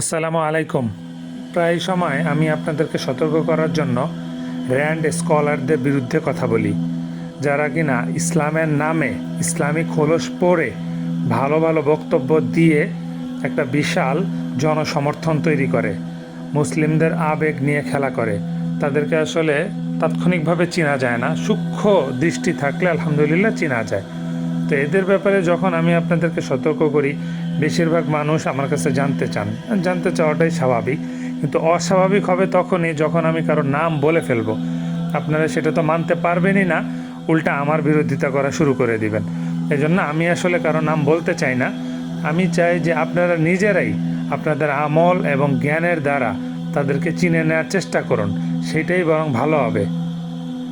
আসসালামু আলাইকুম। প্রায় সময় আমি আপনাদেরকে সতর্ক করার জন্য র্যান্ড স্কলারদের বিরুদ্ধে কথা বলি, যারা কিনা ইসলামের নামে ইসলামিক খোলস পড়ে ভালো ভালো বক্তব্য দিয়ে একটা বিশাল জনসমর্থন তৈরি করে, মুসলিমদের আবেগ নিয়ে খেলা করে। তাদেরকে আসলে তাৎক্ষণিকভাবে চেনা যায় না, সূক্ষ্ম দৃষ্টি থাকলে আলহামদুলিল্লাহ চেনা যায়। তো এদের ব্যাপারে যখন আমি আপনাদেরকে সতর্ক করি, বেশিরভাগ মানুষ আমার কাছে জানতে চান। জানতে চাওয়াটাই স্বাভাবিক। কিন্তু অস্বাভাবিক হবে তখনই যখন আমি কারোর নাম বলে ফেলব। আপনারা সেটা তো মানতে পারবেনই না। উল্টা আমার বিরোধিতা করা শুরু করে দিবেন। এই জন্য আমি আসলে কারও নাম বলতে চাই না। আমি চাই যে আপনারা নিজেরাই আপনাদের আমল এবং জ্ঞানের দ্বারা তাদেরকে চিনে নেওয়ার চেষ্টা করুন। সেটাই বরং ভালো হবে।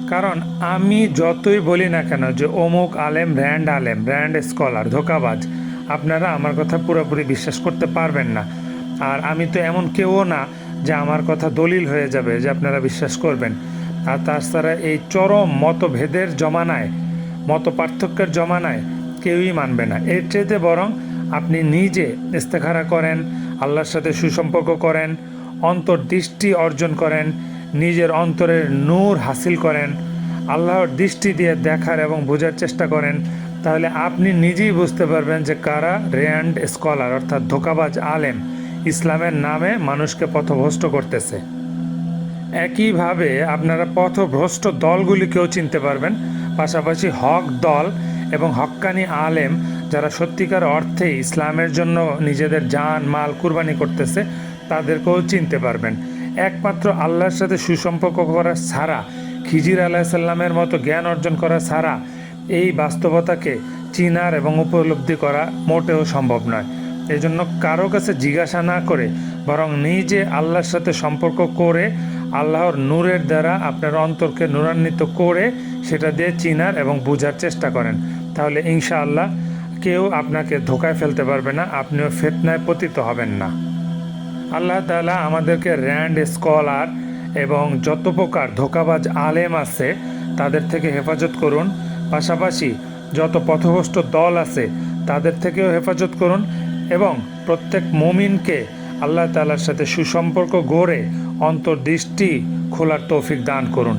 কারণ আমি যতই বলি না কেন যে অমুক আলেম, ব্র্যান্ড আলেম, ব্র্যান্ড স্কলার, ধোকাবাজ, আপনারা আমার কথা পুরোপুরি বিশ্বাস করতে পারবেন না। আর আমি তো এমন কেউও না যে আমার কথা দলিল হয়ে যাবে যে আপনারা বিশ্বাস করবেন। আর তাছাড়া এই চরম মতভেদের জমানায় মত পার্থক্যের জমানায় কেউই মানবে না। এর চেয়েতে বরং আপনি নিজে ইস্তেখারা করেন, আল্লাহর সাথে সুসম্পর্ক করেন, অন্তর্দৃষ্টি অর্জন করেন নিজের অন্তরের নূর হাসিল করেন, আল্লাহর দৃষ্টি দিয়ে দেখার এবং বোঝার চেষ্টা করেন, তাহলে আপনি নিজেই বুঝতে পারবেন যে কারা রেয়ান্ড স্কলার, অর্থাৎ ধোকাবাজ আলেম, ইসলামের নামে মানুষকে পথভ্রষ্ট করতেছে। একইভাবে আপনারা পথভ্রষ্ট দলগুলিকেও চিনতে পারবেন, পাশাপাশি হক দল এবং হক্কানি আলেম, যারা সত্যিকার অর্থে ইসলামের জন্য নিজেদের জান, মাল কুরবানি করতেছে, তাদেরকেও চিনতে পারবেন। একমাত্র আল্লাহর সাথে সুসম্পর্ক করা ছাড়া, খিজির আলাহিসাল্লামের মতো জ্ঞান অর্জন করা ছাড়া এই বাস্তবতাকে চিনার এবং উপলব্ধি করা মোটেও সম্ভব নয়। এই জন্য কারও কাছে জিজ্ঞাসা না করে বরং নিজে আল্লাহর সাথে সম্পর্ক করে আল্লাহর নূরের দ্বারা আপনার অন্তরকে নূরান্বিত করে সেটা দিয়ে চিনার এবং বোঝার চেষ্টা করেন। তাহলে ইনশাআল্লাহ কেউ আপনাকে ধোকায় ফেলতে পারবে না, আপনিও ফেতনায় পতিত হবেন না। আল্লাহ তালা আমাদেরকে র্যান্ড স্কলার এবং যত প্রকার ধোকাবাজ আলেম আছে তাদের থেকে হেফাজত করুন। পাশাপাশি যত পথভ্রষ্ট দল আছে তাদের থেকেও হেফাজত করুন এবং প্রত্যেক মুমিনকে আল্লাহ তালার সাথে সুসম্পর্ক গড়ে অন্তর্দৃষ্টি খোলার তৌফিক দান করুন।